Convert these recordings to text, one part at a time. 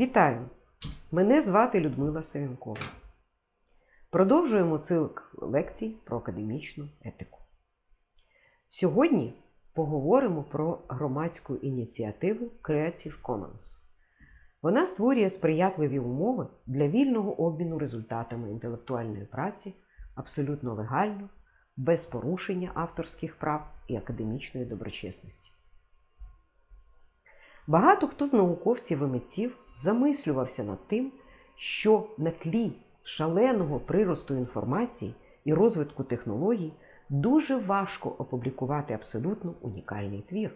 Вітаю! Мене звати Людмила Савінкова. Продовжуємо цикл лекцій про академічну етику. Сьогодні поговоримо про громадську ініціативу Creative Commons. Вона створює сприятливі умови для вільного обміну результатами інтелектуальної праці абсолютно легально, без порушення авторських прав і академічної доброчесності. Багато хто з науковців і митців замислювався над тим, що на тлі шаленого приросту інформації і розвитку технологій дуже важко опублікувати абсолютно унікальний твір,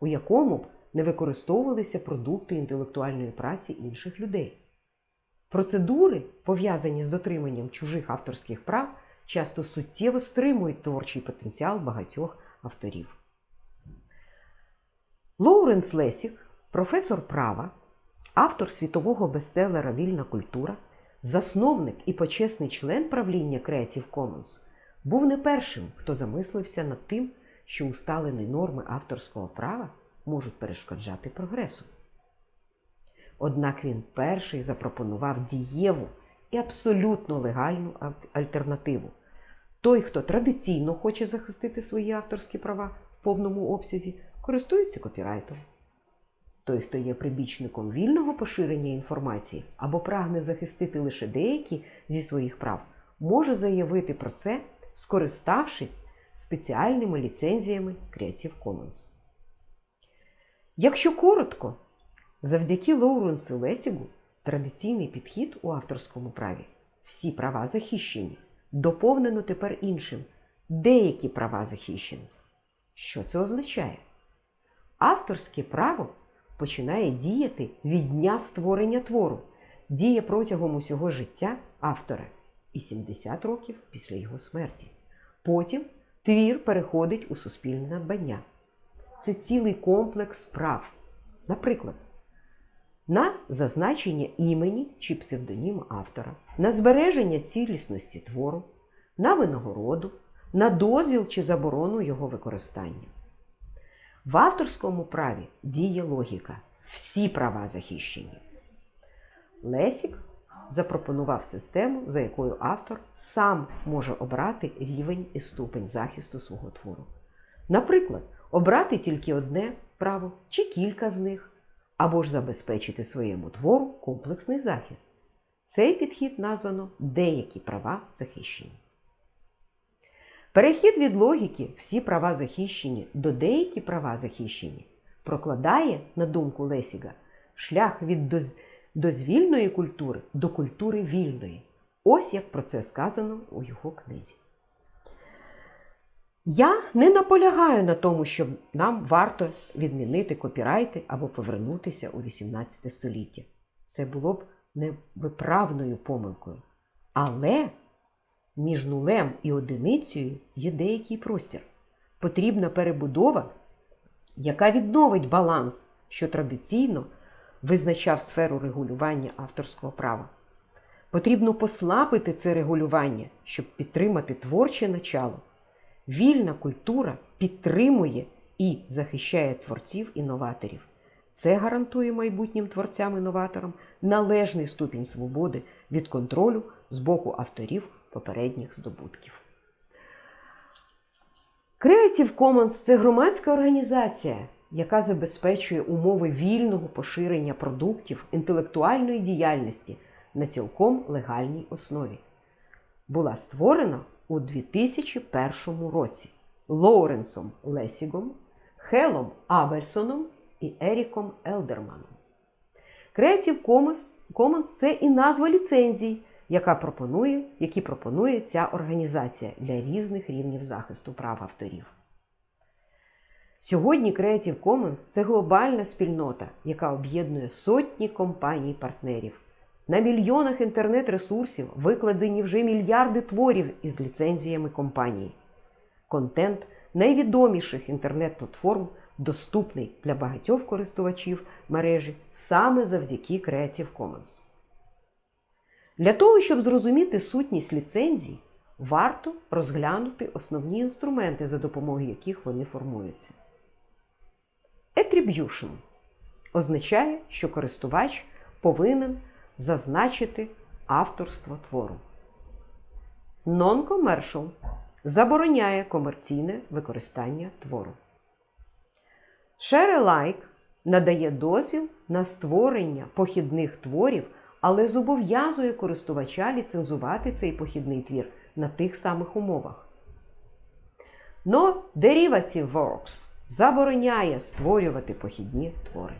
у якому б не використовувалися продукти інтелектуальної праці інших людей. Процедури, пов'язані з дотриманням чужих авторських прав, часто суттєво стримують творчий потенціал багатьох авторів. Лоуренс Лесік, професор права, автор світового бестселера Вільна культура, засновник і почесний член правління Creative Commons, був не першим, хто замислився над тим, що усталені норми авторського права можуть перешкоджати прогресу. Однак він перший запропонував дієву і абсолютно легальну альтернативу. Той, хто традиційно хоче захистити свої авторські права в повному обсязі, користується копірайтом. Той, хто є прибічником вільного поширення інформації або прагне захистити лише деякі зі своїх прав, може заявити про це, скориставшись спеціальними ліцензіями Creative Commons. Якщо коротко, завдяки Лоуренсу Лесігу традиційний підхід у авторському праві всі права захищені, доповнено тепер іншим. Деякі права захищені. Що це означає? Авторське право починає діяти від дня створення твору, діє протягом усього життя автора і 70 років після його смерті. Потім твір переходить у суспільне надбання. Це цілий комплекс прав. Наприклад, на зазначення імені чи псевдоніму автора, на збереження цілісності твору, на винагороду, на дозвіл чи заборону його використання. В авторському праві діє логіка. Всі права захищені. Лесік запропонував систему, за якою автор сам може обрати рівень і ступень захисту свого твору. Наприклад, обрати тільки одне право чи кілька з них, або ж забезпечити своєму твору комплексний захист. Цей підхід названо деякі права захищені. Перехід від логіки всі права захищені до деякі права захищені прокладає, на думку Лесіга, шлях від доз... дозвільної культури до культури вільної. Ось як про це сказано у його книзі. Я не наполягаю на тому, що нам варто відмінити копірайти або повернутися у 18 століття. Це було б невиправною помилкою. Але між нулем і одиницею є деякий простір. Потрібна перебудова, яка відновить баланс, що традиційно визначав сферу регулювання авторського права. Потрібно послабити це регулювання, щоб підтримати творче начало. Вільна культура підтримує і захищає творців-інноваторів. Це гарантує майбутнім творцям-інноваторам належний ступінь свободи від контролю з боку авторів попередніх здобутків. Creative Commons це громадська організація, яка забезпечує умови вільного поширення продуктів інтелектуальної діяльності на цілком легальній основі. Була створена у 2001 році Лоуренсом Лесігом, Хелом Абельсоном і Еріком Елдерманом. Creative Commons – це і назва ліцензій, яка пропонує, які пропонує ця організація для різних рівнів захисту прав авторів. Сьогодні Creative Commons це глобальна спільнота, яка об'єднує сотні компаній-партнерів. На мільйонах інтернет-ресурсів викладені вже мільярди творів із ліцензіями компанії. Контент найвідоміших інтернет-платформ доступний для багатьох користувачів мережі саме завдяки Creative Commons. Для того, щоб зрозуміти сутність ліцензій, варто розглянути основні інструменти, за допомогою яких вони формуються. Attribution означає, що користувач повинен зазначити авторство твору. Non-commercial забороняє комерційне використання твору. Share alike надає дозвіл на створення похідних творів, але зобов'язує користувача ліцензувати цей похідний твір на тих самих умовах. Но Derivative Works забороняє створювати похідні твори.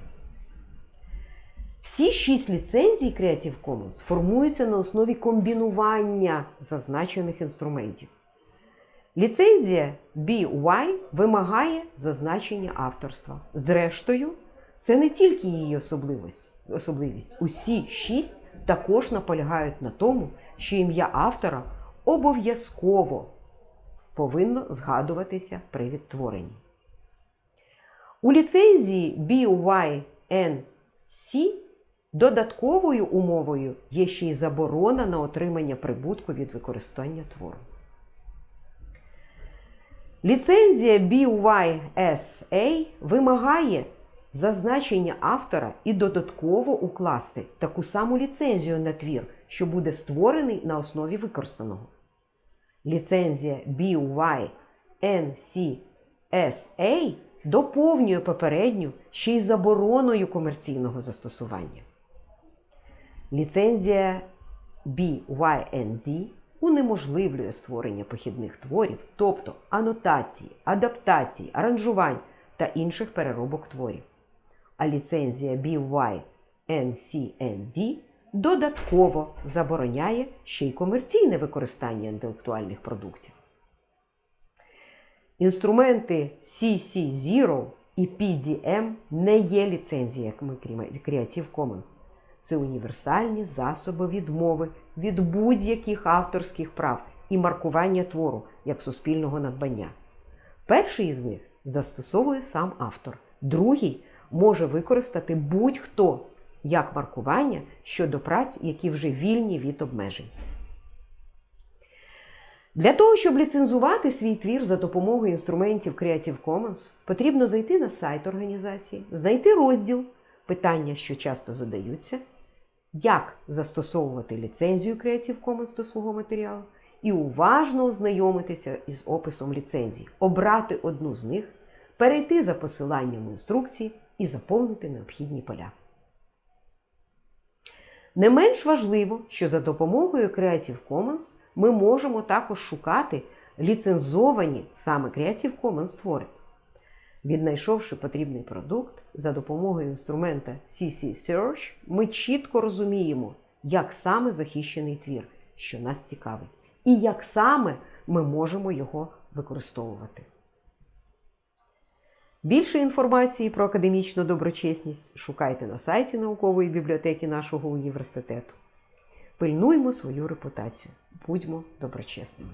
Всі шість ліцензій Creative Commons формуються на основі комбінування зазначених інструментів. Ліцензія BY вимагає зазначення авторства. Зрештою, це не тільки її особливість. Особливість. Усі шість також наполягають на тому, що ім'я автора обов'язково повинно згадуватися при відтворенні. У ліцензії BYNC додатковою умовою є ще й заборона на отримання прибутку від використання твору. Ліцензія BYSA вимагає зазначення автора і додатково укласти таку саму ліцензію на твір, що буде створений на основі використаного. Ліцензія BYNCSA доповнює попередню ще й забороною комерційного застосування. Ліцензія BYND унеможливлює створення похідних творів, тобто анотації, адаптації, аранжувань та інших переробок творів. А ліцензія BYNCND додатково забороняє ще й комерційне використання інтелектуальних продуктів. Інструменти CC0 і PDM не є ліцензіями Creative Commons. Це універсальні засоби відмови від будь-яких авторських прав і маркування твору як суспільного надбання. Перший із них застосовує сам автор, другий може використати будь-хто як маркування щодо праць, які вже вільні від обмежень. Для того, щоб ліцензувати свій твір за допомогою інструментів Creative Commons, потрібно зайти на сайт організації, знайти розділ питання, що часто задаються, як застосовувати ліцензію Creative Commons до свого матеріалу, і уважно ознайомитися із описом ліцензій, обрати одну з них, перейти за посиланням інструкції і заповнити необхідні поля. Не менш важливо, що за допомогою Creative Commons ми можемо також шукати ліцензовані саме Creative Commons твори. Віднайшовши потрібний продукт за допомогою інструмента CC Search, ми чітко розуміємо, як саме захищений твір, що нас цікавить, і як саме ми можемо його використовувати. Більше інформації про академічну доброчесність шукайте на сайті наукової бібліотеки нашого університету. Пильнуймо свою репутацію, будьмо доброчесними.